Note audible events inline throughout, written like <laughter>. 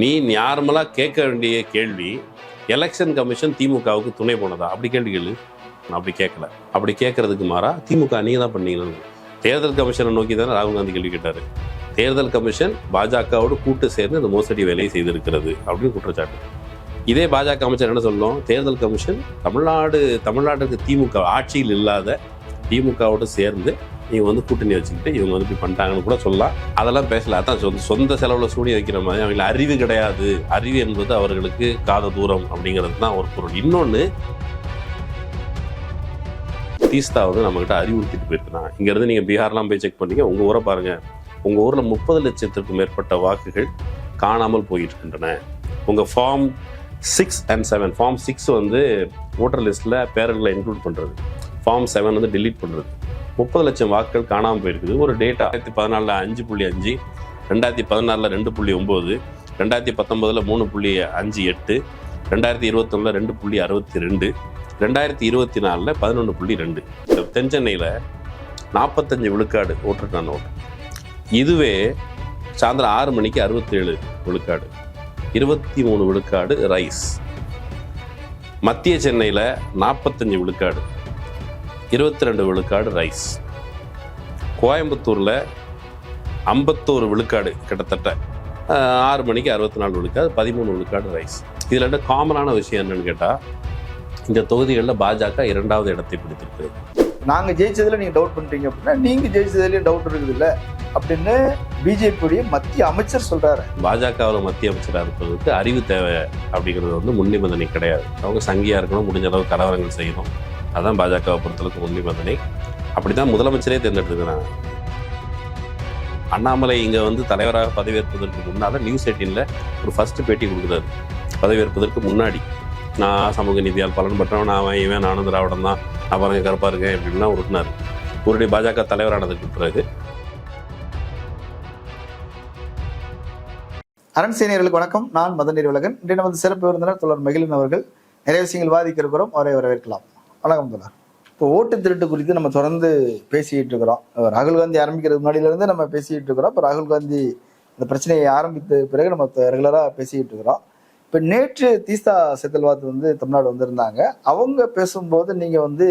நீ நார்மலாக கேட்க வேண்டிய கேள்வி எலெக்ஷன் கமிஷன் திமுகவுக்கு துணை போனதா? அப்படி கேள்வி கேளு. நான் அப்படி கேட்கல. அப்படி கேட்கறதுக்கு மாறா திமுக நீங்க தான் பண்ணீங்கன்னு தேர்தல் கமிஷனை நோக்கி தானே ராகுல் காந்தி கேள்வி கேட்டாரு. தேர்தல் கமிஷன் பாஜகவோடு கூட்டு சேர்ந்து இந்த மோசடி வேலையை செய்திருக்கிறது அப்படின்னு குற்றச்சாட்டு. இதே பாஜக அமைச்சர் என்ன சொல்லணும் தேர்தல் கமிஷன் தமிழ்நாடு தமிழ்நாட்டுக்கு திமுக ஆட்சியில் இல்லாத திமுகவோடு சேர்ந்து இவங்க வந்து கூட்டணி வச்சுக்கிட்டு இவங்க வந்து இப்படி பண்ணிட்டாங்கன்னு கூட சொல்லலாம். அதெல்லாம் பேசல. அதான் சொந்த சொந்த செலவுல சூனிய வைக்கிற மாதிரி அவங்களுக்கு அறிவு கிடையாது. அறிவு என்பது அவர்களுக்கு காத தூரம் அப்படிங்கிறது தான் ஒரு பொருள். இன்னொன்று தீஸ்தா வந்து நம்மகிட்ட அறிவுறுத்திட்டு போயிருக்கிறான் இங்கேருந்து நீங்கள் பீகார்லாம் போய் செக் பண்ணீங்க. உங்கள் ஊரை பாருங்க. உங்கள் ஊரில் முப்பது லட்சத்திற்கும் மேற்பட்ட வாக்குகள் காணாமல் போயிட்டு இருக்கின்றன உங்கள் form six and seven form six வந்து ஓட்டர் லிஸ்ட்டில் பேரர்களை இன்க்ளூட் பண்ணுறது ஃபார்ம் செவன் வந்து டிலீட் பண்ணுறது முப்பது லட்சம் வாக்குகள் காணாமல் போயிருக்குது. ஒரு டேட்டா ரெண்டாயிரத்தி பதினாலில் அஞ்சு புள்ளி அஞ்சு ரெண்டாயிரத்தி பதினாலில் ரெண்டு புள்ளி ஒம்பது ரெண்டாயிரத்தி பத்தொம்போதில் மூணு புள்ளி அஞ்சு எட்டு ரெண்டாயிரத்தி இருபத்தொன்னில் ரெண்டு புள்ளி அறுபத்தி ரெண்டு ரெண்டாயிரத்தி இருபத்தி நாலில் பதினொன்று புள்ளி ரெண்டு. தென் சென்னையில் நாற்பத்தஞ்சு விழுக்காடு ஓட்டுருக்கான ஓட்டு இதுவே சாயந்தரம் ஆறு மணிக்கு அறுபத்தேழு விழுக்காடு இருபத்தி மூணு விழுக்காடு ரைஸ். மத்திய சென்னையில் நாற்பத்தஞ்சு விழுக்காடு. இருபத்தி ரெண்டு விழுக்காடு ரைஸ். கோயம்புத்தூரில் ஐம்பத்தோரு விழுக்காடு கிட்டத்தட்ட. ஆறு மணிக்கு அறுபத்தி நாலு விழுக்காடு பதிமூணு விழுக்காடு ரைஸ். இதில் என்ன காமனான விஷயம் என்னன்னு கேட்டால் இந்த தொகுதிகளில் பாஜக இரண்டாவது இடத்தை பிடித்திருக்கு. நாங்க ஜெயிச்சதுல நீங்க டவுட் பண்றீங்க அப்படின்னா நீங்க ஜெயிச்சதுலயும் டவுட் இருக்குது இல்ல அப்படின்னு பிஜேபியுடைய மத்திய அமைச்சர் சொல்றாரு. பாஜகவில் மத்திய அமைச்சராக இருப்பதற்கு அறிவு தேவை அப்படிங்கிறது வந்து முன் நிபந்தனை கிடையாது. அவங்க சங்கியாக இருக்கணும் முடிஞ்ச அளவு கலவரங்கள் செய்யணும். அதான் பாஜகவை பொறுத்தளவுக்கு முன் மதனை அப்படி தான் முதலமைச்சரே தேர்ந்தெடுத்துக்கிறாங்க அண்ணாமலை இங்கே வந்து தலைவராக பதவியேற்பதற்கு முன்னால் நியூஸ் எயிட்டீனில் ஒரு ஃபர்ஸ்ட் பேட்டி கொடுக்குறாரு. பதவியேற்பதற்கு முன்னாடி. நான் சமூக நீதியால் பலன் பெற்றவன் நான் அவன் இவன் நானும் திராவிடம் தான். நான் பாருங்க கருப்பாக இருக்கேன் இப்படின்லாம் உருட்டினார். உருடைய பாஜக தலைவரானதுக்கு பிறகு. அரண் சீனியர்களுக்கு வணக்கம். நான் மதநீர் உலகன் இன்றைய நமது சிறப்பு விருந்தினர் தொடர் மகிழன் அவர்கள். நிறைய விஷயங்கள் வாதிக்க இருக்கிறோம் அவரை வரவேற்கலாம். வணக்கம் தோழர். இப்போ ஓட்டு திருட்டு குறித்து நம்ம தொடர்ந்து பேசிக்கிட்டு இருக்கிறோம். ராகுல் காந்தி ஆரம்பிக்கிறதுக்கு முன்னாடியில இருந்து நம்ம பேசிக்கிட்டு இருக்கிறோம். இப்போ ராகுல் காந்தி இந்த பிரச்சனையை ஆரம்பித்த பிறகு நம்ம ரெகுலராக பேசிக்கிட்டு இருக்கிறோம். இப்போ நேற்று தீஸ்தா செத்தல்வாத் வந்து தமிழ்நாடு வந்திருந்தாங்க. அவங்க பேசும்போது நீங்க வந்து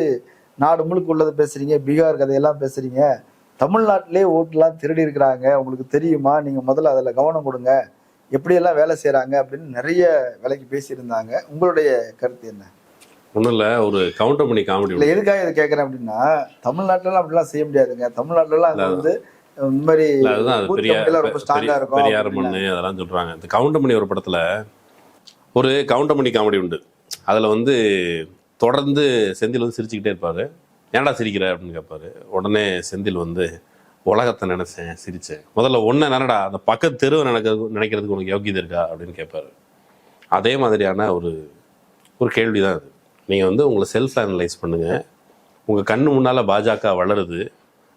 நாடு முழுக்க உள்ளதை பேசுறீங்க பீகார் கதையெல்லாம் பேசுறீங்க. தமிழ்நாட்டிலே ஓட்டுலாம் திருடி இருக்கிறாங்க. உங்களுக்கு தெரியுமா? நீங்க முதல்ல அதில் கவனம் கொடுங்க. எப்படியெல்லாம் வேலை செய்கிறாங்க அப்படின்னு நிறைய வேலைக்கு பேசியிருந்தாங்க. உங்களுடைய கருத்து என்ன? ஒன்றும் இல்லை ஒரு கவுண்டர் பண்ணி காமெடி இல்ல எதுக்காக இதை கேட்கறேன் அப்படின்னா தமிழ்நாட்டுல அப்படிலாம் செய்ய முடியாதுங்க. தமிழ்நாட்டுல அது வந்து இந்த மாதிரி அதுதான் அது பூத் பெரிய கமிட்டிலாம் ரொம்ப ஸ்ட்ராங்கா பெரிய- இருக்கும் பெரியார். மண்ணு அதெல்லாம் சொல்றாங்க. இந்த கவுண்டமணி ஒரு படத்துல ஒரு கவுண்டமணி காமெடி உண்டு. அதுல வந்து தொடர்ந்து செந்தில் வந்து சிரிச்சுக்கிட்டே இருப்பாரு. ஏன்டா சிரிக்கிற? அப்படின்னு கேட்பாரு உடனே செந்தில் வந்து உலகத்தை நினைச்சேன் சிரிச்சேன். முதல்ல ஒன்றை நினடா அந்த பக்கத்து தெருவை நினைக்கிறது நினைக்கிறதுக்கு உனக்கு யோகியதை இருக்கா? அப்படின்னு கேட்பாரு அதே மாதிரியான ஒரு ஒரு கேள்வி தான் அது. நீங்கள் வந்து உங்களை செல்ஃப் அனலைஸ் பண்ணுங்கள் உங்கள் கண்ணு முன்னால் பாஜக வளருது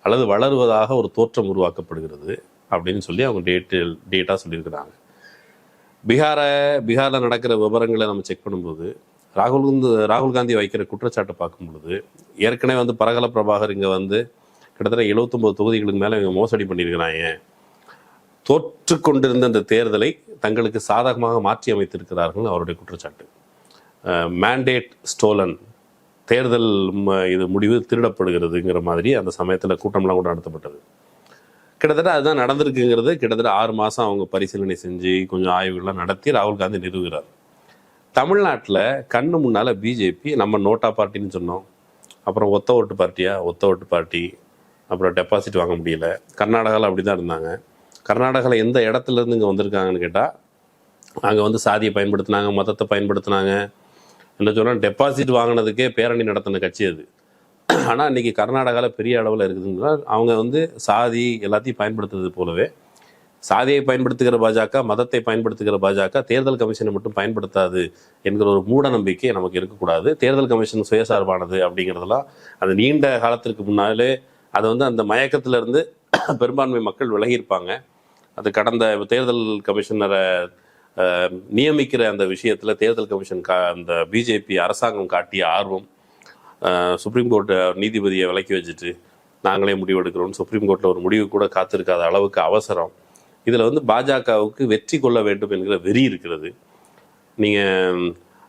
அல்லது வளருவதாக ஒரு தோற்றம் உருவாக்கப்படுகிறது அப்படின்னு சொல்லி அவங்க டேட்டு டேட்டாக சொல்லியிருக்கிறாங்க. பீகாரை பீகாரில் நடக்கிற விவரங்களை நம்ம செக் பண்ணும்போது ராகுல் ராகுல் காந்தி வைக்கிற குற்றச்சாட்டை பார்க்கும் பொழுது ஏற்கனவே வந்து பரகல பிரபாகர் இங்கே வந்து கிட்டத்தட்ட 79 தொகுதிகளுக்கு மேலே இவங்க மோசடி பண்ணியிருக்கிறாங்க. தோற்று கொண்டிருந்த அந்த தேர்தலை தங்களுக்கு சாதகமாக மாற்றி அமைத்திருக்கிறார்கள் அவருடைய குற்றச்சாட்டு. மேண்டேட் ஸ்டோலன் தேர்தல் ம- இது முடிவு திருடப்படுகிறதுங்கிற மாதிரி அந்த சமயத்தில் கூட்டம்லாம் கூட நடத்தப்பட்டது. கிட்டத்தட்ட அதுதான் நடந்திருக்குங்கிறது. கிட்டத்தட்ட ஆறு மாதம் அவங்க பரிசீலனை செஞ்சு கொஞ்சம் ஆய்வுகள்லாம் நடத்தி ராகுல் காந்தி நிறுவுகிறார். தமிழ்நாட்டில் கண்ணு முன்னால் பிஜேபி நம்ம நோட்டா பார்ட்டின்னு சொன்னோம். அப்புறம் ஒத்த ஓட்டு பார்ட்டியா? ஒத்த ஓட்டு பார்ட்டி. அப்புறம் டெபாசிட் வாங்க முடியல. கர்நாடகாவில் அப்படி தான் இருந்தாங்க. கர்நாடகாவில் எந்த இடத்துல இருந்து இங்கே வந்திருக்காங்கன்னு கேட்டால் அங்கே வந்து சாதியை பயன்படுத்தினாங்க மதத்தை பயன்படுத்தினாங்க. என்ன சொன்னால் டெபாசிட் வாங்கினதுக்கே பேரணி நடத்தின கட்சி அது. ஆனால் இன்னைக்கு கர்நாடகாவில் பெரிய அளவில் இருக்குதுன்னா அவங்க வந்து சாதி எல்லாத்தையும் பயன்படுத்துறது போலவே சாதியை பயன்படுத்துகிற பாஜக மதத்தை பயன்படுத்துகிற பாஜக தேர்தல் கமிஷனை மட்டும் பயன்படுத்தாது என்கிற ஒரு மூட நம்பிக்கை நமக்கு இருக்கக்கூடாது. தேர்தல் கமிஷன் சுயசார்பானது அப்படிங்கிறதெல்லாம் அது நீண்ட காலத்திற்கு முன்னாலே அதை வந்து அந்த மயக்கத்திலிருந்து <coughs> பெரும்பான்மை மக்கள் விலகியிருப்பாங்க. அது கடந்த தேர்தல் கமிஷனரை நியமிக்கிற அந்த விஷயத்தில் தேர்தல் கமிஷன் கா அந்த பிஜேபி அரசாங்கம் காட்டிய ஆர்வம் சுப்ரீம் கோர்ட் நீதிபதியை விலக்கி வச்சுட்டு நாங்களே முடிவெடுக்கிறோம் சுப்ரீம் கோர்ட்டில் ஒரு முடிவு கூட காத்திருக்காத அளவுக்கு அவசரம். இதில் வந்து பாஜகவுக்கு வெற்றி கொள்ள வேண்டும் என்கிற வெறி இருக்கிறது. நீங்கள்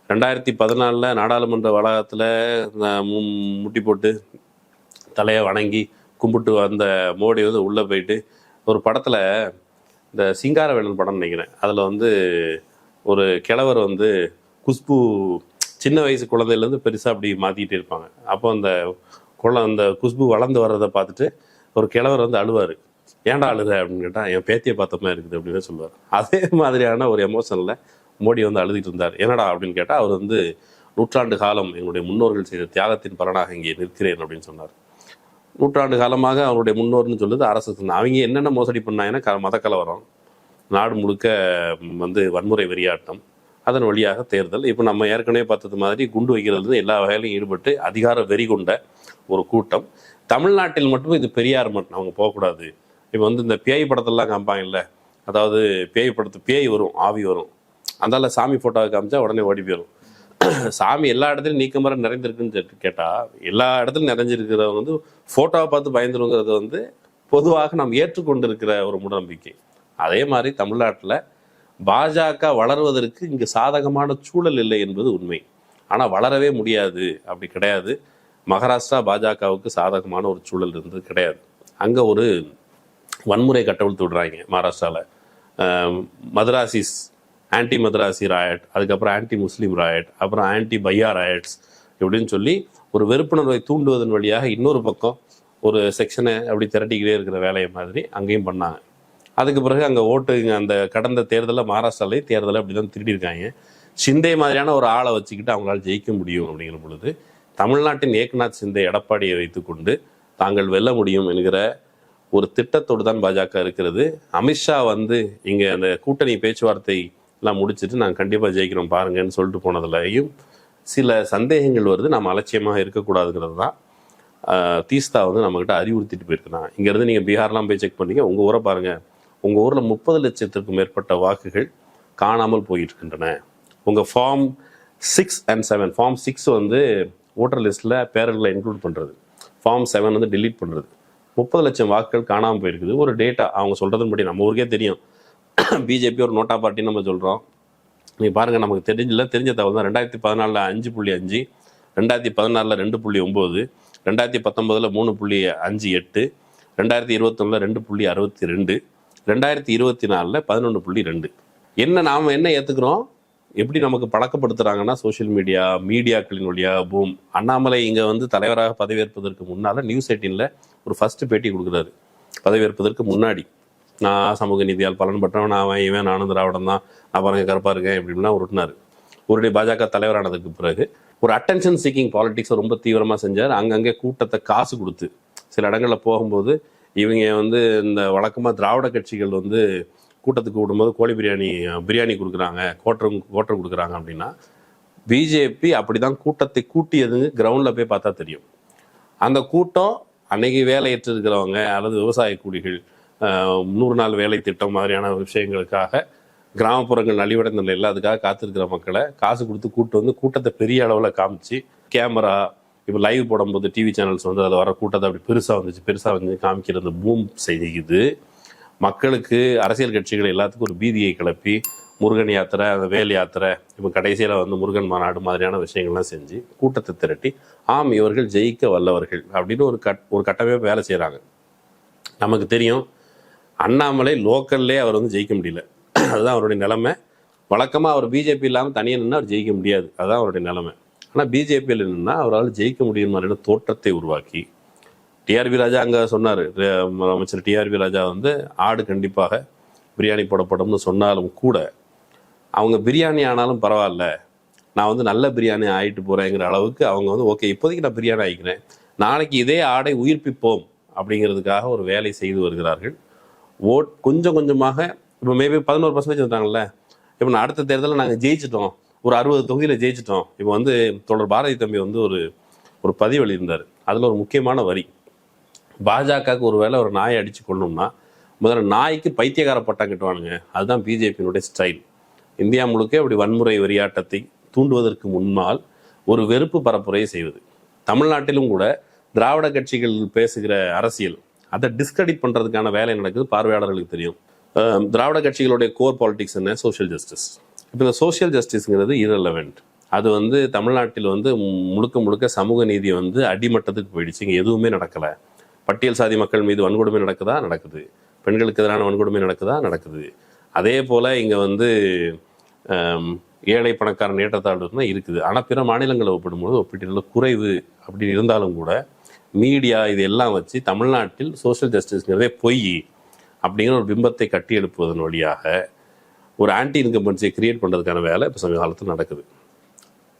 ரெண்டாயிரத்தி பதினாலில் நாடாளுமன்ற வளாகத்தில் முட்டி போட்டு தலையை வணங்கி கும்பிட்டு வந்த மோடி வந்து உள்ளே போயிட்டு ஒரு படத்தில் இந்த சிங்காரவேலன் படம் நினைக்கிறேன். அதில் வந்து ஒரு கிழவர் வந்து குஷ்பு சின்ன வயசு குழந்தையிலேருந்து பெருசாக அப்படி மாற்றிக்கிட்டே இருப்பாங்க. அப்போ அந்த குழ அந்த குஷ்பு வளர்ந்து வர்றதை பார்த்துட்டு ஒரு கிழவர் வந்து அழுவார். ஏன்டா அழுத அப்படின்னு கேட்டால் என் பேத்தியை பார்த்த மாதிரி இருக்குது அப்படின்னு சொல்லுவார். அதே மாதிரியான ஒரு எமோஷனில் மோடி வந்து அழுதுகிட்டு இருந்தார். என்னடா? அப்படின்னு கேட்டால் அவர் வந்து நூற்றாண்டு காலம் எங்களுடைய முன்னோர்கள் செய்த தியாகத்தின் பலனாக இங்கே நிற்கிறேன் அப்படின்னு சொன்னார். நூற்றாண்டு காலமாக அவருடைய முன்னோர்னு சொல்லுது அரசு அவங்க என்னென்ன மோசடி பண்ணாங்கன்னா க மத கலவரம் நாடு முழுக்க வந்து வன்முறை வெறியாட்டம் அதன் வழியாக தேர்தல். இப்போ நம்ம ஏற்கனவே பார்த்தது மாதிரி குண்டு வைக்கிறது எல்லா வகையிலும் ஈடுபட்டு அதிகார வெறி கொண்ட ஒரு கூட்டம். தமிழ்நாட்டில் மட்டும் இது பெரியார் மட்டும் அவங்க போகக்கூடாது. இப்போ வந்து இந்த பேய் படத்தெல்லாம் காமிப்பாங்கல்ல அதாவது பேய் படத்து பேய் வரும் ஆவி வரும். அந்தால சாமி ஃபோட்டோவை காமிச்சா உடனே ஓடி போயிடும் சாமி எல்லா இடத்துலையும் நீக்கமர நிறைந்திருக்குன்னு கேட்டால் எல்லா இடத்துலையும் நிறைஞ்சிருக்கிறவங்க வந்து ஃபோட்டோவை பார்த்து பயந்துருங்கிறது வந்து பொதுவாக நாம் ஏற்றுக்கொண்டிருக்கிற ஒரு மூடநம்பிக்கை. அதே மாதிரி தமிழ்நாட்டில் பாஜக வளர்வதற்கு இங்கே சாதகமான சூழல் இல்லை என்பது உண்மை. ஆனால் வளரவே முடியாது. அப்படி கிடையாது. மகாராஷ்டிரா பாஜகவுக்கு சாதகமான ஒரு சூழல் இருந்தது கிடையாது. அங்கே ஒரு வன்முறை கட்டவிழ்த்து விடுறாங்க மகாராஷ்டிராவில் மதராசிஸ் ஆன்டி மதராசி ராயட் அதுக்கப்புறம் ஆன்டி முஸ்லீம் ராயட் அப்புறம் ஆன்டி பையா ராயட்ஸ் இப்படின்னு சொல்லி ஒரு வெறுப்புணர்வை தூண்டுவதன் வழியாக இன்னொரு பக்கம் ஒரு செக்ஷனை அப்படி திரட்டிக்கிட்டே இருக்கிற வேலையை மாதிரி அங்கேயும் பண்ணாங்க. அதுக்கு பிறகு அங்கே ஓட்டுங்க அந்த கடந்த தேர்தலில் மகாராஷ்டிராலே தேர்தலை அப்படி தான் திருடியிருக்காங்க. சிந்தே மாதிரியான ஒரு ஆளை வச்சுக்கிட்டு அவங்களால் ஜெயிக்க முடியும் அப்படிங்கிற பொழுது தமிழ்நாட்டின் ஏக்நாத் சிந்தே எடப்பாடியை வைத்துக்கொண்டு தாங்கள் வெல்ல முடியும் என்கிற ஒரு திட்டத்தோடு தான் பாஜக இருக்கிறது. அமித்ஷா வந்து இங்கே அந்த கூட்டணி பேச்சுவார்த்தை எல்லாம் முடிச்சுட்டு நாங்கள் கண்டிப்பாக ஜெயிக்கிறோம் பாருங்கன்னு சொல்லிட்டு போனதுலையும் சில சந்தேகங்கள் வருது. நம்ம அலட்சியமாக இருக்கக்கூடாதுங்கிறது தான் தீஸ்தா வந்து நம்மக்கிட்ட அறிவுறுத்திட்டு போயிருக்கிறான் இங்கேருந்து நீங்கள் பீகார்லாம் போய் செக் பண்ணீங்க உங்கள் ஊரை பாருங்கள் உங்கள் ஊரில் முப்பது லட்சத்திற்கும் மேற்பட்ட வாக்குகள் காணாமல் போயிட்டு இருக்கின்றன உங்கள் form six and seven form six வந்து ஓட்டர் லிஸ்ட்டில் பேரண்ட்ல இன்க்ளூட் பண்ணுறது ஃபார்ம் செவன் வந்து டிலீட் பண்ணுறது முப்பது லட்சம் வாக்குகள் காணாமல் போயிருக்குது. ஒரு டேட்டா அவங்க சொல்கிறதுன்படி நம்ம ஊருக்கே தெரியும். <coughs> பிஜேபி ஒரு நோட்டா பார்ட்டின்னு நம்ம சொல்கிறோம் நீ பாருங்கள் நமக்கு தெரிஞ்சல தெரிஞ்ச தகவல் தான். ரெண்டாயிரத்தி பதினாலில் அஞ்சு புள்ளி அஞ்சு ரெண்டாயிரத்தி பதினாலில் ரெண்டு புள்ளி ஒம்பது ரெண்டாயிரத்தி பத்தொம்போதில் மூணு புள்ளி அஞ்சு எட்டு ரெண்டாயிரத்தி இருபத்தொன்னில் ரெண்டு புள்ளி அறுபத்தி ரெண்டு ரெண்டாயிரத்தி இருபத்தி நாலில் பதினொன்று புள்ளி ரெண்டு. என்ன நாம் என்ன ஏற்றுக்கிறோம் எப்படி நமக்கு பழக்கப்படுத்துகிறாங்கன்னா சோஷியல் மீடியா மீடியாக்களின் வழியாக பூம் அண்ணாமலை இங்கே வந்து தலைவராக பதவியேற்பதற்கு முன்னால் நியூஸ் எயிட்டீனில் ஒரு ஃபஸ்ட்டு பேட்டி கொடுக்குறாரு. பதவியேற்பதற்கு முன்னாடி. நான் சமூக நீதியால் பலன் பெற்றவன் நான் அவன் இவன் நானும் திராவிடம் தான். அப்புறம் பாருங்க கருப்பாக இருக்கேன் இப்படின்லாம் உருட்டினார். உருடைய பாஜக தலைவரானதுக்கு பிறகு ஒரு அட்டென்ஷன் சீக்கிங் பாலிடிக்ஸை ரொம்ப தீவிரமாக செஞ்சார். அங்கங்கே கூட்டத்தை காசு கொடுத்து சில இடங்களில் போகும்போது இவங்க வந்து இந்த வழக்கமாக திராவிட கட்சிகள் வந்து கூட்டத்துக்கு விடும்போது கோழி பிரியாணி பிரியாணி கொடுக்குறாங்க கோட்டர் கோட்டர் கொடுக்குறாங்க அப்படின்னா பிஜேபி அப்படி தான் கூட்டத்தை கூட்டியது கிரவுண்டில் போய் பார்த்தா தெரியும். அந்த கூட்டம் அன்னைக்கு வேலையற்று இருக்கிறவங்க அல்லது விவசாய கூலிகள் நூறு நாள் வேலை திட்டம் மாதிரியான விஷயங்களுக்காக கிராமப்புறங்கள் நலிவடைந்த நிலையில் அதுக்காக காத்திருக்கிற மக்களை காசு கொடுத்து கூட்டு வந்து கூட்டத்தை பெரிய அளவில் காமிச்சு கேமரா இப்போ லைவ் போடும்போது டிவி சேனல்ஸ் வந்து அதில் வர கூட்டத்தை அப்படி பெருசாக வந்துச்சு பெருசாக வந்து காமிக்கிற அந்த பூம் செய்து மக்களுக்கு அரசியல் கட்சிகள் எல்லாத்துக்கும் ஒரு பீதியை கிளப்பி முருகன் யாத்திரை அந்த வேல் யாத்திரை இப்போ கடைசியில் வந்து முருகன் மாநாடு மாதிரியான விஷயங்கள்லாம் செஞ்சு கூட்டத்தை திரட்டி ஆம் இவர்கள் ஜெயிக்க வல்லவர்கள் அப்படின்னு ஒரு கட் ஒரு கட்டமைப்பு வேலை செய்கிறாங்க நமக்கு தெரியும் அண்ணாமலை லோக்கல்லே அவர் வந்து ஜெயிக்க முடியல. அதுதான் அவருடைய நிலைமை. வழக்கமாக அவர் பிஜேபி இல்லாமல் தனியாக நின்று அவர் ஜெயிக்க முடியாது. அதுதான் அவருடைய நிலைமை. ஆனால் பிஜேபியில் நின்னா அவரால் ஜெயிக்க முடியும் மாதிரியான தோற்றத்தை உருவாக்கி டிஆர்பி ராஜா அங்கே சொன்னார். அமைச்சர் டிஆர்பி ராஜா வந்து ஆடு கண்டிப்பாக பிரியாணி போடப்படும்னு சொன்னாலும் கூட அவங்க பிரியாணி ஆனாலும் பரவாயில்ல. நான் வந்து நல்ல பிரியாணி ஆகிட்டு போகிறேங்கிற அளவுக்கு அவங்க வந்து ஓகே இப்போதைக்கு நான் பிரியாணி ஆகிக்கிறேன் நாளைக்கு இதே ஆடை உயிர்ப்பிப்போம். அப்படிங்கிறதுக்காக ஒரு வேலை செய்து வருகிறார்கள். ஓட் கொஞ்சம் கொஞ்சமாக இப்போ மேபி பதினோரு பர்சன்டேஜ் இருந்தாங்கல்ல இப்போ நான் அடுத்த தேர்தலில் நாங்கள் ஜெயிச்சிட்டோம். ஒரு அறுபது தொகுதியில் ஜெயிச்சிட்டோம். இப்போ வந்து தொடர் பாரதி தம்பி வந்து ஒரு ஒரு பதிவு எழுதியிருந்தார். அதில் ஒரு முக்கியமான வரி. பாஜகவுக்கு ஒரு வேளை ஒரு நாயை அடித்து கொள்ளணும்னா முதல்ல நாய்க்கு பைத்தியக்கார பட்டம் கட்டுவானுங்க. அதுதான் பிஜேபியினுடைய ஸ்டைல் இந்தியா முழுக்க இப்படி வன்முறை வெறியாட்டத்தை தூண்டுவதற்கு முன்னால் ஒரு வெறுப்பு பரப்புரையை செய்வது. தமிழ்நாட்டிலும் கூட திராவிட கட்சிகள் பேசுகிற அரசியல் அதை டிஸ்கிரெடிட் பண்ணுறதுக்கான வேலை நடக்குது. பார்வையாளர்களுக்கு தெரியும். திராவிட கட்சிகளுடைய கோர் பாலிடிக்ஸ் என்ன? சோஷியல் ஜஸ்டிஸ் இப்போ இந்த சோஷியல் ஜஸ்டிஸ்ங்கிறது இரலவெண்ட் அது வந்து தமிழ்நாட்டில் வந்து முழுக்க முழுக்க சமூக நீதி வந்து அடிமட்டத்துக்கு போயிடுச்சு. இங்கே எதுவுமே நடக்கலை. பட்டியல் சாதி மக்கள் மீது வன்கொடுமை நடக்குதா? நடக்குது. பெண்களுக்கு எதிரான வன்கொடுமை நடக்குதா? நடக்குது. அதே போல் இங்கே வந்து ஏழை பணக்காரன் ஏற்றத்தாழ்வு தான் இருக்குது. ஆனால் பிற மாநிலங்களை ஒப்பிடும்போது ஒப்பீட்டு குறைவு அப்படி இருந்தாலும் கூட மீடியா இது எல்லாம் வச்சு தமிழ்நாட்டில் சோஷியல் ஜஸ்டிஸ்ங்கிறதே பொய் அப்படிங்கிற ஒரு பிம்பத்தை கட்டி எழுப்புவதன் வழியாக ஒரு ஆன்டி இன்கம்பன்சியை கிரியேட் பண்ணுறதுக்கான வேலை இப்போ சமீப காலத்தில் நடக்குது.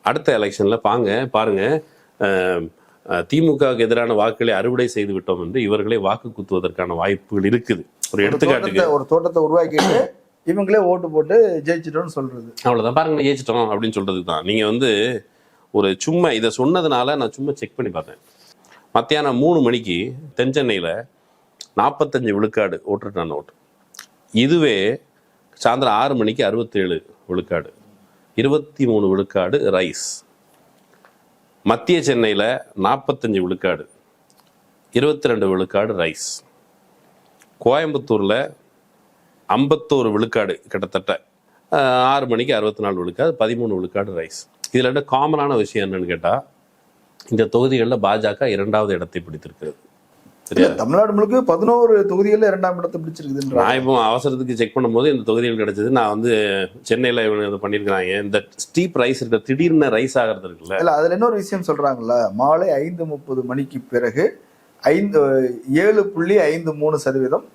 அடுத்த எலெக்ஷனில் பாங்க பாருங்க அஹ், அஹ், திமுகவுக்கு எதிரான வாக்குகளை அறுவடை செய்து விட்டோம் என்று இவர்களே வாக்கு குத்துவதற்கான வாய்ப்புகள் இருக்குது. ஒரு எடுத்துக்காட்டுக்கு. ஒரு தோட்டத்தை உருவாக்கிட்டு இவங்களே ஓட்டு போட்டு ஜெயிச்சிட்டோம்னு சொல்றது. அவ்வளோதான் பாருங்க ஜெயிச்சிட்டோம் அப்படின்னு சொல்றதுக்கு தான். நீங்கள் வந்து ஒரு சும்மா இதை சொன்னதுனால நான் சும்மா செக் பண்ணி பார்த்தேன். மத்தியானம் மூணு மணிக்கு தென் சென்னையில் நாற்பத்தஞ்சு விழுக்காடு ஓட்டுட்டான ஓட்டு. இதுவே சாயந்தரம் ஆறு மணிக்கு அறுபத்தேழு விழுக்காடு. இருபத்தி மூணு விழுக்காடு ரைஸ். மத்திய சென்னையில் நாற்பத்தஞ்சு விழுக்காடு. இருபத்தி ரெண்டு விழுக்காடு ரைஸ். கோயம்புத்தூரில் ஐம்பத்தோரு விழுக்காடு கிட்டத்தட்ட. ஆறு மணிக்கு அறுபத்தி நாலு விழுக்காடு பதிமூணு விழுக்காடு ரைஸ். இதில் என்ன காமனான விஷயம் என்னன்னு கேட்டால் இந்த தொகுதிகளில் பாஜக இரண்டாவது இடத்தை பிடித்திருக்கிறது. தமிழ்நாடு முழுக்க பதினோரு தொகுதிகளில் இரண்டாம் இடத்தை பிடிச்சிருக்குதுன்ற நான் இப்போ அவசரத்துக்கு செக் பண்ணும்போது இந்த தொகுதிகள் கிடைச்சது. நான் வந்து சென்னையில் இவங்க இது பண்ணியிருக்கிறாங்க. இந்த ஸ்டீப் ரைஸ் இருக்கிற திடீர்னு ரைஸ் ஆகிறது இருக்குல்ல. இல்ல அதுல இன்னொரு விஷயம் சொல்றாங்கல்ல. மாலை ஐந்து முப்பது மணிக்கு பிறகு ஐந்து ஏழு புள்ளி ஐந்து மூணு சதவீதம்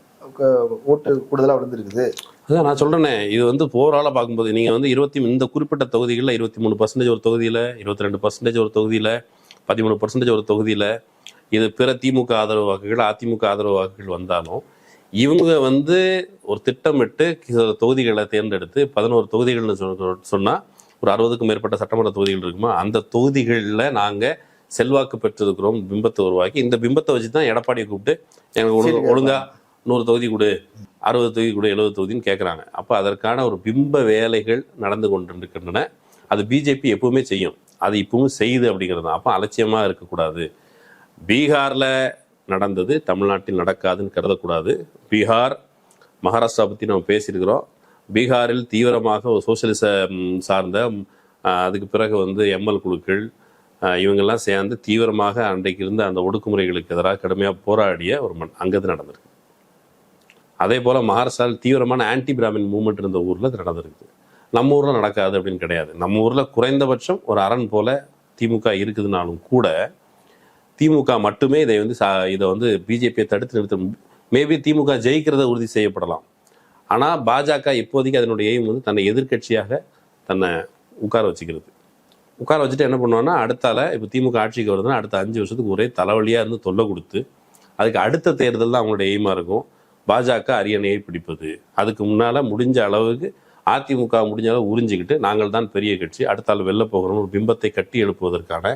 ஓட்டு கூடுதலா விழுந்திருக்குது. அதான் நான் சொல்றேனே இது வந்து ஓவராலாக பார்க்கும்போது நீங்கள் வந்து இருபத்தி இந்த குறிப்பிட்ட தொகுதிகளில் இருபத்தி மூணு பர்சன்டேஜ் ஒரு தொகுதியில் இருபத்தி ரெண்டு பர்சன்டேஜ் ஒரு தொகுதியில் பதிமூணு பர்சன்டேஜ் ஒரு தொகுதியில் இது பிற திமுக ஆதரவு வாக்குகள் அதிமுக ஆதரவு வாக்குகள் வந்தாலும் இவங்க வந்து ஒரு திட்டமிட்டு சில தொகுதிகளை தேர்ந்தெடுத்து பதினோரு தொகுதிகள்னு சொ- சொன்னா ஒரு அறுபதுக்கும் மேற்பட்ட சட்டமன்ற தொகுதிகள் இருக்குமா? அந்த தொகுதிகளில் நாங்கள் செல்வாக்கு பெற்றிருக்கிறோம் பிம்பத்தை உருவாக்கி. இந்த பிம்பத்தை வச்சு தான் எடப்பாடியை கூப்பிட்டு எங்களுக்கு ஒழுங்கு ஒழுங்கா நூறு தொகுதி கொடு அறுபது தொகுதி கொடு எழுபது தொகுதின்னு கேட்குறாங்க அப்போ அதற்கான ஒரு பிம்ப வேலைகள் நடந்து கொண்டிருக்கின்றன. அது பிஜேபி எப்பவுமே செய்யும். அது இப்பவும் செய்யுது அப்படிங்கிறது தான். அப்போ அலட்சியமாக இருக்கக்கூடாது. பீகாரில் நடந்தது தமிழ்நாட்டில் நடக்காதுன்னு கருதக்கூடாது. பீகார் மகாராஷ்டிரா பற்றி நம்ம பேசியிருக்கிறோம். பீகாரில் தீவிரமாக ஒரு சோசியலிச சார்ந்த அதுக்கு பிறகு வந்து எம்எல் குழுக்கள் இவங்கெல்லாம் சேர்ந்து தீவிரமாக அன்றைக்கு இருந்த அந்த ஒடுக்குமுறைகளுக்கு எதிராக கடுமையாக போராடிய ஒரு மண் அங்கது நடந்திருக்கு. அதே போல் மகாராஷ்டிராவில் தீவிரமான ஆன்டி பிராமின் மூமெண்ட் இருந்த ஊரில் இது நடந்திருக்கு. நம்ம ஊரில் நடக்காது அப்படின்னு கிடையாது. நம்ம ஊரில் குறைந்தபட்சம் ஒரு அரண் போல திமுக இருக்குதுனாலும் கூட திமுக மட்டுமே இதை வந்து சா- இதை வந்து பிஜேபியை தடுத்து நிறுத்த மேபி திமுக ஜெயிக்கிறத உறுதி செய்யப்படலாம். ஆனால் பாஜக இப்போதைக்கு அதனுடைய எய்ம் வந்து தன்னை எதிர்க்கட்சியாக தன்னை உட்கார வச்சுக்கிறது. உட்கார வச்சுட்டு என்ன பண்ணுவோன்னா அடுத்தால இப்போ திமுக ஆட்சிக்கு வருதுன்னா அடுத்த அஞ்சு வருஷத்துக்கு ஒரே தலைவலியாக இருந்து தொல்லை கொடுத்து அதுக்கு அடுத்த தேர்தல் தான் அவங்களுடைய எய்மாக இருக்கும். பாஜக அரியணையை பிடிப்பது. அதுக்கு முன்னால் முடிஞ்ச அளவுக்கு அதிமுக முடிஞ்ச அளவு உறிஞ்சிக்கிட்டு நாங்கள் தான் பெரிய கட்சி அடுத்தால் வெளில போகிறோம் ஒரு பிம்பத்தை கட்டி எழுப்புவதற்கான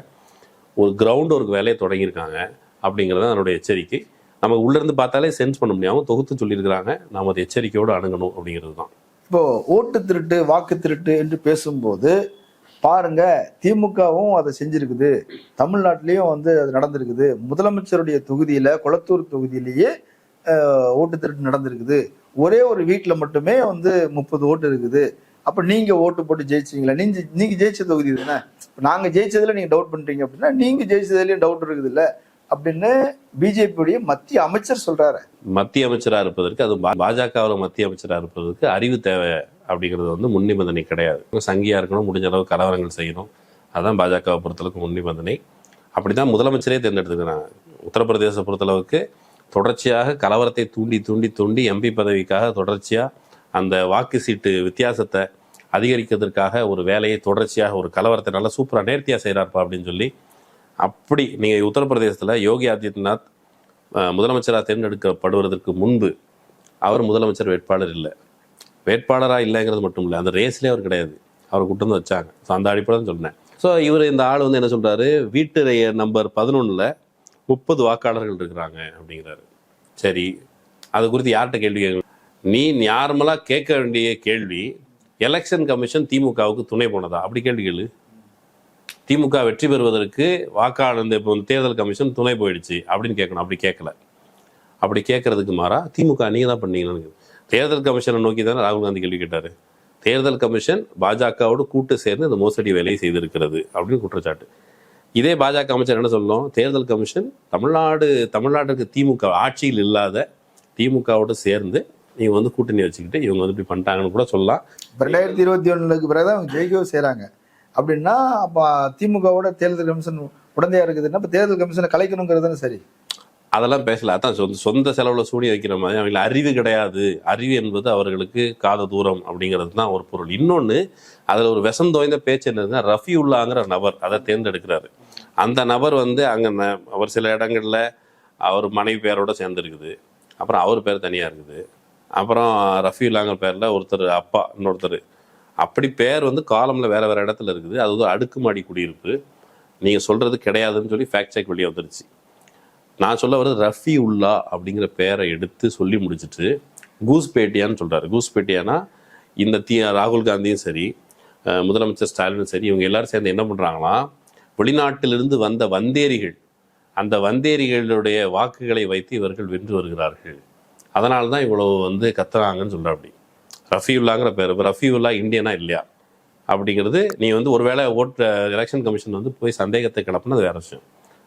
ஒரு கிரவுண்ட் ஒர்க் வேலையை தொடங்கியிருக்காங்க அப்படிங்கிறது தான் அதனுடைய எச்சரிக்கை. நம்ம உள்ளேருந்து பார்த்தாலே சென்ஸ் பண்ண முடியும் அவங்க தொகுத்து சொல்லியிருக்கிறாங்க. நாம் அதை எச்சரிக்கையோடு அணுகணும் அப்படிங்கிறது தான். இப்போது ஓட்டு திருட்டு வாக்கு திருட்டு என்று பேசும்போது பாருங்க திமுகவும் அதை செஞ்சிருக்குது. தமிழ்நாட்டிலையும் வந்து அது நடந்திருக்குது. முதலமைச்சருடைய தொகுதியில் கொளத்தூர் தொகுதியிலேயே ஓட்டு திருட்டு நடந்திருக்குது. ஒரே ஒரு வீட்டில் மட்டுமே வந்து முப்பது ஓட்டு இருக்குது. அப்போ நீங்கள் ஓட்டு போட்டு ஜெயிச்சீங்களா? நீங்க நீங்கள் ஜெயிச்ச தொகுதி தானே இப்போ நாங்கள் ஜெயிச்சதில் நீங்கள் டவுட் பண்ணுறீங்க அப்படின்னா நீங்கள் ஜெயிச்சதுலேயும் டவுட் இருக்குது இல்லை அப்படின்னு பிஜேபியுடைய மத்திய அமைச்சர் சொல்றாரு. மத்திய அமைச்சராக இருப்பதற்கு அது பாஜகவில் மத்திய அமைச்சராக இருப்பதற்கு அறிவு தேவை அப்படிங்கிறது வந்து முன்னிபந்தனை கிடையாது. சங்கியாக இருக்கணும் முடிஞ்ச அளவு கலவரங்கள் செய்யணும். அதுதான் பாஜகவை பொறுத்தளவுக்கு முன்னிபந்தனை அப்படி தான் முதலமைச்சரே தேர்ந்தெடுத்துக்கிறாங்க உத்தரப்பிரதேச பொறுத்தளவுக்கு தொடர்ச்சியாக கலவரத்தை தூண்டி தூண்டி தூண்டி எம்பி பதவிக்காக தொடர்ச்சியாக அந்த வாக்கு சீட்டு வித்தியாசத்தை அதிகரிக்கிறதுக்காக ஒரு வேலையை தொடர்ச்சியாக ஒரு கலவரத்தை நல்லா சூப்பராக நேர்த்தியாக செய்கிறார்ப்பா அப்படின்னு சொல்லி அப்படி நீங்கள் உத்தரப்பிரதேசத்தில் யோகி ஆதித்யநாத் முதலமைச்சராக தேர்ந்தெடுக்கப்படுவதற்கு முன்பு அவர் முதலமைச்சர் வேட்பாளர் இல்லை. வேட்பாளராக இல்லைங்கிறது மட்டும் இல்லை அந்த ரேஸ்லேயே அவர் கிடையாது. அவரை கூட்டம் வந்து வச்சாங்க. ஸோ அந்த அடிப்படை தான் சொன்னேன் ஸோ இவர் இந்த ஆள் வந்து என்ன சொல்கிறாரு வீட்டு நம்பர் பதினொன்றில் முப்பது வாக்காளர்கள் இருக்கிறாங்க அப்படிங்கிறாரு. சரி அது குறித்து யார்கிட்ட கேள்வி கேட்க நீ நார்மலாக கேட்க வேண்டிய கேள்வி எலெக்ஷன் கமிஷன் திமுகவுக்கு துணை போனதா? அப்படி கேள்வி கேளு. திமுக வெற்றி பெறுவதற்கு வாக்காளர் இந்த இப்போ தேர்தல் கமிஷன் துணை போயிடுச்சு அப்படின்னு கேட்கணும். அப்படி கேட்கல. அப்படி கேட்கறதுக்கு மாறா திமுக நீங்க தான் பண்ணீங்கன்னு தேர்தல் கமிஷனை நோக்கி தானே ராகுல் காந்தி கேள்வி கேட்டாரு. தேர்தல் கமிஷன் பாஜகவோடு கூட்டு சேர்ந்து இந்த மோசடி வேலையை செய்திருக்கிறது அப்படின்னு குற்றச்சாட்டு. இதே பாஜக அமைச்சர் என்ன சொல்லணும்? தேர்தல் கமிஷன் தமிழ்நாடு தமிழ்நாட்டுக்கு திமுக ஆட்சியில் இல்லாத திமுகவோடு சேர்ந்து நீங்க வந்து கூட்டணி வச்சுக்கிட்டு இவங்க வந்து இப்படி பண்ணிட்டாங்கன்னு கூட சொல்லலாம். ரெண்டாயிரத்தி இருபத்தி ஒண்ணுக்கு பிறகுதான் அவங்க ஜெயிக்கவும் செய்றாங்க. அப்படின்னா அப்ப திமுகவோட தேர்தல் கமிஷன் உடந்தையா இருக்குதுன்னா இப்ப தேர்தல் கமிஷனை கலைக்கணுங்கிறது தானே சரி. அதெல்லாம் பேசல. அதான் சொந்த சொந்த செலவுல சூனி வைக்கிற மாதிரி. அவங்களுக்கு அறிவு கிடையாது. அறிவு என்பது அவர்களுக்கு காத தூரம் அப்படிங்கிறது தான் ஒரு பொருள். இன்னொன்னு அதுல ஒரு விஷம் தோய்ந்த பேச்சு என்னதுன்னா ரஃபியுல்லாங்கிற நபர் அதை தேர்ந்தெடுக்கிறாரு. அந்த நபர் வந்து அங்கே ந- அவர் சில இடங்களில் அவர் மனைவி பேரோடு சேர்ந்துருக்குது. அப்புறம் அவர் பேர் தனியாக இருக்குது. அப்புறம் ரஃபியுல்லாங்கிற பேரில் ஒருத்தர் அப்பா இன்னொருத்தர். அப்படி பேர் வந்து காலமில் வேறு வேறு இடத்துல இருக்குது. அது வந்து அடுக்குமாடி குடியிருப்பு. நீங்கள் சொல்கிறது கிடையாதுன்னு சொல்லி ஃபேக்ட் செக் வெளியே வந்துருச்சு. நான் சொல்ல வர்றது ரஃபி உல்லா அப்படிங்கிற பேரை எடுத்து சொல்லி முடிச்சிட்டு கூஸ்பேட்டியான்னு சொல்கிறார் கூஸ்பேட்டியானா இந்த தீ ராகுல் காந்தியும் சரி முதலமைச்சர் ஸ்டாலினும் சரி இவங்க எல்லாரும் சேர்ந்து என்ன பண்ணுறாங்கன்னா வெளிநாட்டிலிருந்து வந்த வந்தேரிகள் அந்த வந்தேரிகளுடைய வாக்குகளை வைத்து இவர்கள் வென்று வருகிறார்கள். அதனால தான் இவ்வளவு வந்து கத்துறாங்கன்னு சொல்கிற அப்படி ரஃபியுல்லாங்கிற பேர் இப்போ ரஃபியுல்லா இந்தியனா இல்லையா? அப்படிங்கிறது நீ வந்து ஒருவேளை ஓட்டு எலெக்ஷன் கமிஷன் வந்து போய் சந்தேகத்தை கிளப்புனா அது வேற விஷயம்.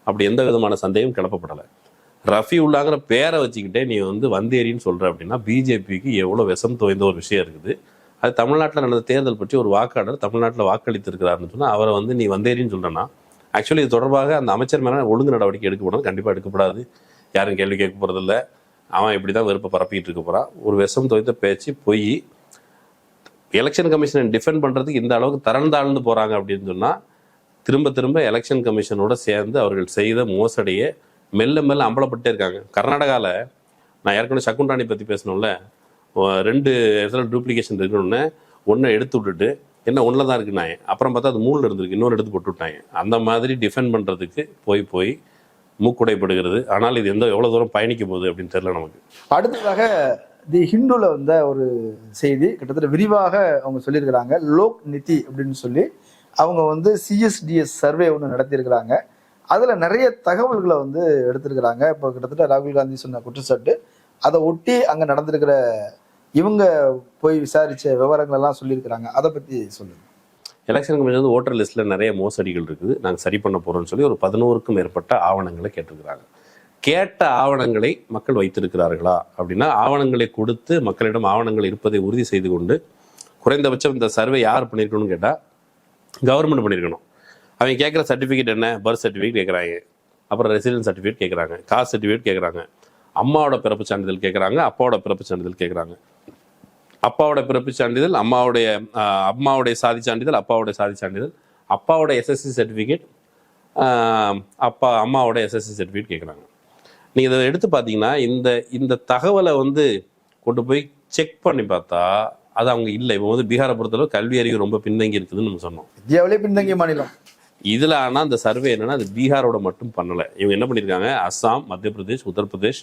அப்படி எந்த விதமான சந்தேகம் கிளப்பப்படலை. ரஃபி உள்ளாங்கிற பேரை வச்சுக்கிட்டே நீ வந்து வந்தேரின்னு சொல்கிற அப்படின்னா பிஜேபிக்கு எவ்வளோ விஷம் தோய்ந்த ஒரு விஷயம் இருக்குது. அது தமிழ்நாட்டில் நடந்த தேர்தல் பற்றி ஒரு வாக்காளர் தமிழ்நாட்டில் வாக்களித்திருக்கிறாருன்னு சொன்னால் அவரை வந்து நீ வந்தேரின்னு சொல்றேன்னா ஆக்சுவலி இது தொடர்பாக அந்த அமைச்சர் மேலே ஒழுங்கு நடவடிக்கை எடுக்கப்படும் கண்டிப்பாக எடுக்கப்படாது. யாரும் கேள்வி கேட்க போகிறதில்ல அவன் இப்படி தான் வெறுப்பை பரப்பிக்கிட்டு இருக்க போகிறான் ஒரு விஷம் துவைத்த பேச்சு போய் எலெக்ஷன் கமிஷனை டிஃபெண்ட் பண்ணுறதுக்கு இந்த அளவுக்கு தரம் தாழ்ந்து போகிறாங்க அப்படின்னு சொன்னால் திரும்ப திரும்ப எலெக்ஷன் கமிஷனோட சேர்ந்து அவர்கள் செய்த மோசடியை மெல்ல மெல்ல அம்பலப்பட்டே இருக்காங்க. கர்நாடகாவில் நான் ஏற்கனவே சக்குண்டாணி பற்றி பேசணும்ல ரெண்டு இடத்துல டூப்ளிகேஷன் இருக்கணும்னு ஒன்றை எடுத்து விட்டுட்டு என்ன ஒன்றில் தான் இருக்குனாங்க. அப்புறம் பார்த்தா அது மூணில் இருந்திருக்கு இன்னொரு எடுத்து போட்டு விட்டாங்க. அந்த மாதிரி டிஃபெண்ட் பண்ணுறதுக்கு போய் போய் மூக்குடைப்படுகிறது. ஆனால் இது எந்த எவ்வளோ தூரம் பயணிக்க போகுது அப்படின்னு தெரியல நமக்கு. அடுத்ததாக தி ஹிந்துல வந்த ஒரு செய்தி கிட்டத்தட்ட விரிவாக அவங்க சொல்லியிருக்கிறாங்க. லோக் நிதி அப்படின்னு சொல்லி அவங்க வந்து சிஎஸ்டிஎஸ் சர்வே ஒன்று நடத்தியிருக்கிறாங்க. அதில் நிறைய தகவல்களை வந்து எடுத்திருக்கிறாங்க. இப்போ கிட்டத்தட்ட ராகுல் காந்தி சொன்ன குற்றச்சாட்டு அதை ஒட்டி அங்கே நடந்திருக்கிற இவங்க போய் விசாரிச்ச விவரங்கள் எல்லாம் சொல்லியிருக்கிறாங்க. அதை பத்தி சொல்லுங்க. எலெக்ஷன் கமிஷன் வந்து ஓட்டர் லிஸ்ட்ல நிறைய மோசடிகள் இருக்குது. நாங்கள் சரி பண்ண போறோம்னு சொல்லி ஒரு பதினோருக்கும் மேற்பட்ட ஆவணங்களை கேட்டிருக்கிறாங்க. கேட்ட ஆவணங்களை மக்கள் வைத்திருக்கிறார்களா? அப்படின்னா ஆவணங்களை கொடுத்து மக்களிடம் ஆவணங்கள் இருப்பதை உறுதி செய்து கொண்டு குறைந்தபட்சம் இந்த சர்வே யார் பண்ணியிருக்கணும்னு கேட்டால் கவர்மெண்ட் பண்ணியிருக்கணும் அவங்க கேட்குற சர்டிஃபிகேட் என்ன? பர்த் சர்டிஃபிகேட் கேட்குறாங்க. அப்புறம் ரெசிடென்ட் சர்டிஃபிகேட் கேட்குறாங்க. காஸ்ட் சர்டிஃபிகேட் கேட்குறாங்க. அம்மாவோட பிறப்பு சான்றிதழ் கேட்குறாங்க. அப்பாவோட பிறப்பு சான்றிதழ் கேட்குறாங்க. அப்பாவோட பிறப்பு சான்றிதழ் அம்மாவுடைய அம்மாவுடைய சாதி சான்றிதழ் அப்பாவுடைய சாதி சான்றிதழ். அப்பாவோட எஸ்எஸ்சி சர்டிஃபிகேட் அப்பா அம்மாவோட எஸ்எஸ்சி சர்டிஃபிகேட் கேட்குறாங்க நீங்கள் இதை எடுத்து பார்த்தீங்கன்னா இந்த இந்த தகவலை வந்து கொண்டு போய் செக் பண்ணி பார்த்தா அது அவங்க இல்லை. இப்போ வந்து பீகாரை பொறுத்தளவு கல்வி அறிவு ரொம்ப பின்தங்கி இருக்குதுன்னு நம்ம சொன்னோம். இந்தியாவிலே பின்தங்கிய மாநிலம். இதில் ஆனால் அந்த சர்வே என்னன்னா அது பீகாரோட மட்டும் பண்ணலை. இவங்க என்ன பண்ணியிருக்காங்க அஸ்ஸாம் மத்திய பிரதேஷ் உத்தரப்பிரதேஷ்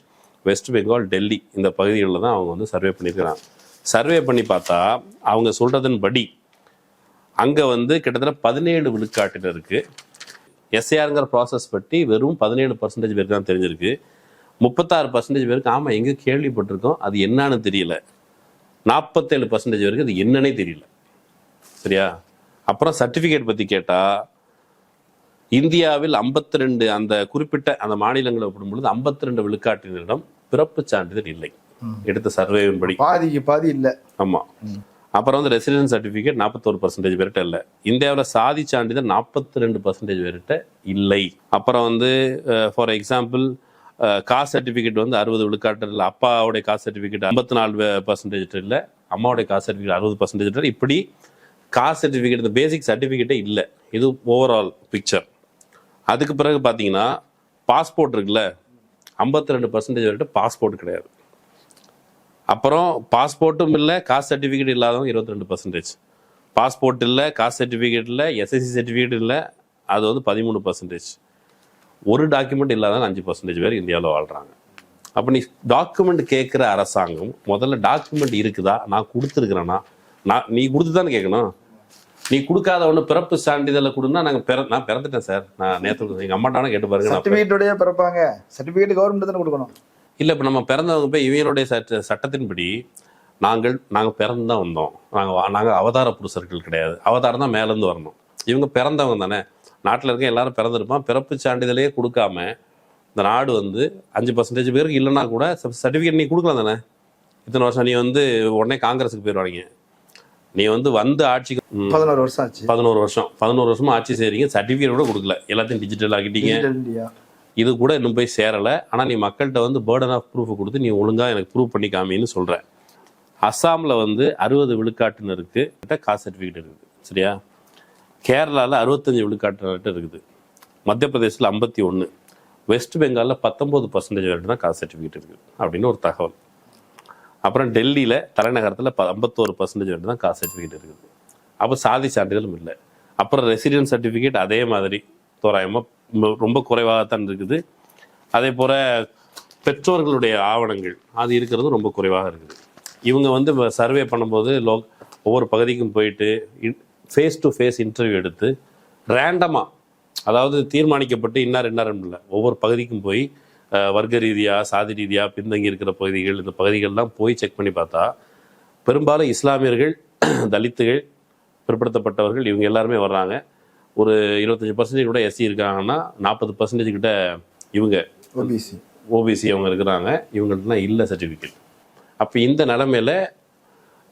வெஸ்ட் பெங்கால் டெல்லி இந்த பகுதிகளில் தான் அவங்க வந்து சர்வே பண்ணியிருக்கிறாங்க சர்வே பண்ணி பார்த்தா அவங்க சொல்றதன் படி அங்கே வந்து கிட்டத்தட்ட பதினேழு விழுக்காட்டினருக்கு எஸ்ஏஆருங்கிற ப்ராசஸ் பற்றி வெறும் பதினேழு பர்சன்டேஜ் பேருக்கு தான் தெரிஞ்சிருக்கு. முப்பத்தாறு பர்சன்டேஜ் பேருக்கு ஆமாம் எங்கே கேள்விப்பட்டிருக்கோம் அது என்னன்னு தெரியல. நாற்பத்தேழு பர்சன்டேஜ் பேருக்கு அது என்னன்னே தெரியல. சரியா? அப்புறம் சர்டிஃபிகேட் பற்றி கேட்டால் இந்தியாவில் 52 ரெண்டு அந்த குறிப்பிட்ட அந்த மாநிலங்களை ஒப்பிடும்பொழுது 52 ரெண்டு விழுக்காட்டினரிடம் பிறப்பு சான்றிதழ் இல்லை. எடுத்த சர்வேவின் படி பாதிக்கு பாதி இல்ல. ஆமா. அப்புறம் வந்து ரெசிடென்ஸ் சர்டிஃபிகேட் நாற்பத்தோரு பர்சன்டேஜ் பேர்கிட்ட இல்லை. இந்தியாவில் சாதி சான்றிதழ் நாற்பத்தி ரெண்டு பர்சன்டேஜ் பேர்கிட்ட இல்லை. அப்புறம் வந்து ஃபார் எக்ஸாம்பிள் காஸ்ட் சர்டிஃபிகேட் வந்து அறுபது விழுக்காட்டு இல்லை. அப்பாவுடைய காஸ்ட் சர்டிஃபிகேட் ஐம்பத்தி நாலு பர்சன்டேஜ் இல்லை. அம்மாவுடைய காஸ்ட் சர்டிஃபிகேட் அறுபது பர்சன்டேஜ் இல்லை. இப்படி காஸ்ட் சர்டிஃபிகேட் இந்த பேசிக் சர்டிஃபிகேட்டே இல்லை. இது ஓவரால் பிக்சர் அதுக்கு பிறகு பார்த்தீங்கன்னா பாஸ்போர்ட் இருக்குல்ல. ஐம்பத்தி ரெண்டு பர்சன்டேஜ் வரைக்கும் பாஸ்போர்ட் கிடையாது. அப்புறம் பாஸ்போர்ட்டும் இல்லை காஸ்ட் சர்டிஃபிகேட் இல்லாதவங்க இருபத்தி ரெண்டு பர்சன்டேஜ் பாஸ்போர்ட் இல்லை காஸ்ட் சர்டிஃபிகேட் இல்லை எஸ்எஸ்சி சர்டிஃபிகேட் இல்லை அது வந்து பதிமூணு பர்சன்டேஜ் ஒரு டாக்குமெண்ட் இல்லாதவங்க அஞ்சு பர்சன்டேஜ் பேர் இந்தியாவில் வாழ்கிறாங்க அப்போ நீ டாக்குமெண்ட் கேட்குற அரசாங்கம் முதல்ல டாக்குமெண்ட் இருக்குதா? நான் கொடுத்துருக்குறேன்னா நான் நீ கொடுத்து தானே கேட்கணும் நீ கொடுக்காத ஒன்று பிறப்பு சான்றிதழை கொடுன்னா நாங்கள் பிற நான் பிறந்துட்டேன் சார். நான் நேற்று எங்கள் அம்மாட்டான கேட்டு பாருங்க நான் சர்டிபிகேட்டோடய பிறப்பாங்க. சர்டிபிகேட் கவர்மெண்ட் தானே கொடுக்கணும். இல்லை இப்போ நம்ம பிறந்தவங்க போய் இவங்களுடைய சட்ட சட்டத்தின்படி நாங்கள் நாங்கள் பிறந்து தான் வந்தோம். நாங்கள் நாங்கள் அவதார புருஷர்கள் கிடையாது. அவதாரம் தான் மேலேருந்து வரணும். இவங்க பிறந்தவங்க தானே. நாட்டில் இருக்க எல்லாரும் பிறந்திருப்பான். பிறப்பு சான்றிதழையே கொடுக்காம இந்த நாடு வந்து அஞ்சு பர்சன்டேஜ் பேருக்கு இல்லைன்னா கூட சர்டிஃபிகேட் நீ கொடுக்கலாம் தானே. இத்தனை வருஷம் நீ வந்து உடனே காங்கிரஸுக்கு போயிடுவாங்க நீ வந்து வந்து ஆட்சிக்கு பதினோரு வருஷம் ஆச்சு. பதினோரு வருஷம். பதினோரு வருஷமா ஆட்சி செய்றீங்க. சர்டிஃபிகேட் கூட கொடுக்கல. எல்லாத்தையும் டிஜிட்டல் ஆக்கிட்டீங்க. இது கூட இன்னும் போய் சேரலை. ஆனால் நீ மக்கள்கிட்ட வந்து பேர்டன் ஆஃப் ப்ரூஃப் கொடுத்து நீ ஒழுங்காக எனக்கு ப்ரூவ் பண்ணி காமின்னு சொல்கிற அஸ்ஸாமில் வந்து அறுபது விழுக்காட்டினருக்கு கிட்ட காஸ்ட் சர்டிஃபிகேட் இருக்குது. சரியா? கேரளாவில் அறுபத்தஞ்சு விழுக்காட்டினர்கிட்ட இருக்குது. மத்திய பிரதேசத்தில் ஐம்பத்தி ஒன்று வெஸ்ட் பெங்காலில் பத்தொம்போது பர்சன்டேஜ் வரைக்கும் தான் காஸ்ட் சர்டிஃபிகேட் இருக்குது அப்படின்னு ஒரு தகவல். அப்புறம் டெல்லியில் தலைநகரத்தில் ப ஐம்பத்தோரு பர்சன்டேஜ் வரைக்கும் தான் காஸ்ட் சர்டிஃபிகேட் இருக்குது. அப்போ சாதி சான்றிதழும் இல்லை. அப்புறம் ரெசிடென்ட் சர்டிஃபிகேட் அதே மாதிரி. தோராயமாக ரொம்ப குறைவாகத்தான் இருக்குது. அதே போல் பெற்றோர்களுடைய ஆவணங்கள் அது இருக்கிறது ரொம்ப குறைவாக இருக்குது. இவங்க வந்து சர்வே பண்ணும்போது லோ ஒவ்வொரு பகுதிக்கும் போயிட்டு ஃபேஸ் டு ஃபேஸ் இன்டர்வியூ எடுத்து ரேண்டமாக அதாவது தீர்மானிக்கப்பட்டு இன்னார் இன்னார் இல்லை. ஒவ்வொரு பகுதிக்கும் போய் வர்க்க ரீதியாக சாதி ரீதியாக பின்தங்கி இருக்கிற பகுதிகள் இந்த பகுதிகள்லாம் போய் செக் பண்ணி பார்த்தா பெரும்பாலும் இஸ்லாமியர்கள் தலித்துகள் பிற்படுத்தப்பட்டவர்கள் இவங்க எல்லாருமே வர்றாங்க. ஒரு இருபத்தஞ்சி பர்சன்டேஜ் கூட எஸ்சி இருக்காங்கன்னா நாற்பது பர்சன்டேஜ் கிட்ட இவங்க ஓபிசி ஓபிசி அவங்க இருக்கிறாங்க. இவங்கள்ட்டலாம் இல்லை சர்டிஃபிகேட் அப்போ இந்த நிலமையில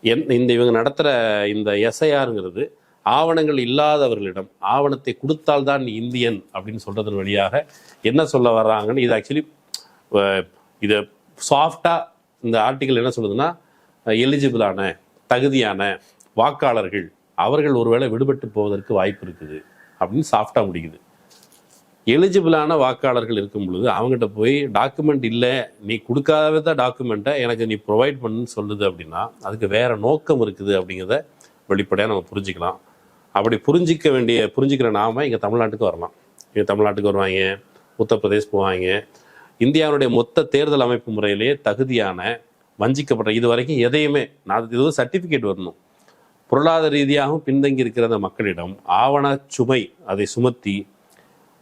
என் இந்த இவங்க நடத்துகிற இந்த எஸ்ஐஆருங்கிறது ஆவணங்கள் இல்லாதவர்களிடம் ஆவணத்தை கொடுத்தால்தான் நீ இந்தியன் அப்படின்னு சொல்றதன் வழியாக என்ன சொல்ல வர்றாங்கன்னு இது ஆக்சுவலி இதை சாஃப்டாக இந்த ஆர்டிக்கல் என்ன சொல்லுதுன்னா எலிஜிபிளான தகுதியான வாக்காளர்கள் அவர்கள் ஒருவேளை விடுபட்டு போவதற்கு வாய்ப்பு இருக்குது. அப்படின்னு சாஃப்டாக முடிக்குது. எலிஜிபிளான வாக்காளர்கள் இருக்கும் பொழுது அவங்ககிட்ட போய் டாக்குமெண்ட் இல்லை. நீ கொடுக்காத டாக்குமெண்ட்டை எனக்கு நீ ப்ரொவைட் பண்ணுன்னு சொல்லுது அப்படின்னா அதுக்கு வேற நோக்கம் இருக்குது அப்படிங்கிறத வெளிப்படையாக நம்ம புரிஞ்சுக்கலாம். அப்படி புரிஞ்சிக்க வேண்டிய புரிஞ்சுக்கிற நாம இங்கே தமிழ்நாட்டுக்கு வரலாம். இங்கே தமிழ்நாட்டுக்கு வருவாங்க உத்தரப்பிரதேஷ் போவாங்க. இந்தியாவுடைய மொத்த தேர்தல் அமைப்பு முறையிலேயே தகுதியான வஞ்சிக்கப்பட்ட இது வரைக்கும் எதையுமே நான் இது சர்டிஃபிகேட் வரணும். பொருளாதார ரீதியாகவும் பின்தங்கி இருக்கிற மக்களிடம் ஆவண சுமை அதை சுமத்தி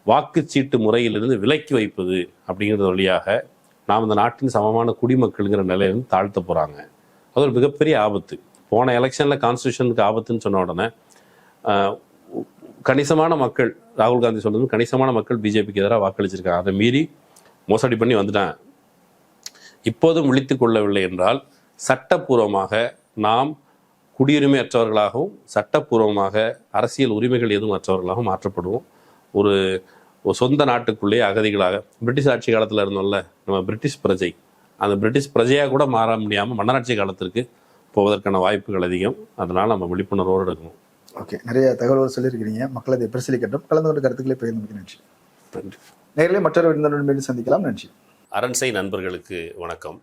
வாக்குச்சீட்டு முறையிலிருந்து விலக்கி வைப்பது அப்படிங்கிறது வழியாக நாம் இந்த நாட்டின் சமமான குடிமக்கள்ங்கிற நிலையிலிருந்து தாழ்த்த போகிறாங்க அது ஒரு மிகப்பெரிய ஆபத்து. போன எலெக்ஷனில் கான்ஸ்டியூஷனுக்கு ஆபத்துன்னு சொன்ன உடனே கணிசமான மக்கள் ராகுல் காந்தி சொல்றது கணிசமான மக்கள் பிஜேபிக்கு எதிராக வாக்களிச்சிருக்காங்க. அதை மீறி மோசடி பண்ணி வந்துட்டேன் இப்போதும் விழித்து கொள்ளவில்லை என்றால் சட்டப்பூர்வமாக நாம் குடியுரிமை அற்றவர்களாகவும் சட்டப்பூர்வமாக அரசியல் உரிமைகள் எதுவும் அற்றவர்களாகவும் மாற்றப்படுவோம். ஒரு சொந்த நாட்டுக்குள்ளே அகதிகளாக பிரிட்டிஷ் ஆட்சி காலத்தில் இருந்தோம்ல நம்ம பிரிட்டிஷ் பிரஜை. அந்த பிரிட்டிஷ் பிரஜையாக கூட மாற முடியாமல் மன்னராட்சி காலத்திற்கு போவதற்கான வாய்ப்புகள் அதிகம். அதனால் நம்ம விழிப்புணர்வோடு இருக்கணும். ஓகே. நிறைய தகவல்கள் சொல்லியிருக்கிறீங்க. மக்கள் அதை பரிசீலிக்கட்டும். கலந்து கொண்ட கருத்துக்களை பகிர்ந்து நன்றி. நன்றி. நேரிலே மற்றொரு விருந்தினருடன் மீண்டும் சந்திக்கலாம். நன்றி. அரண்சை நண்பர்களுக்கு வணக்கம்.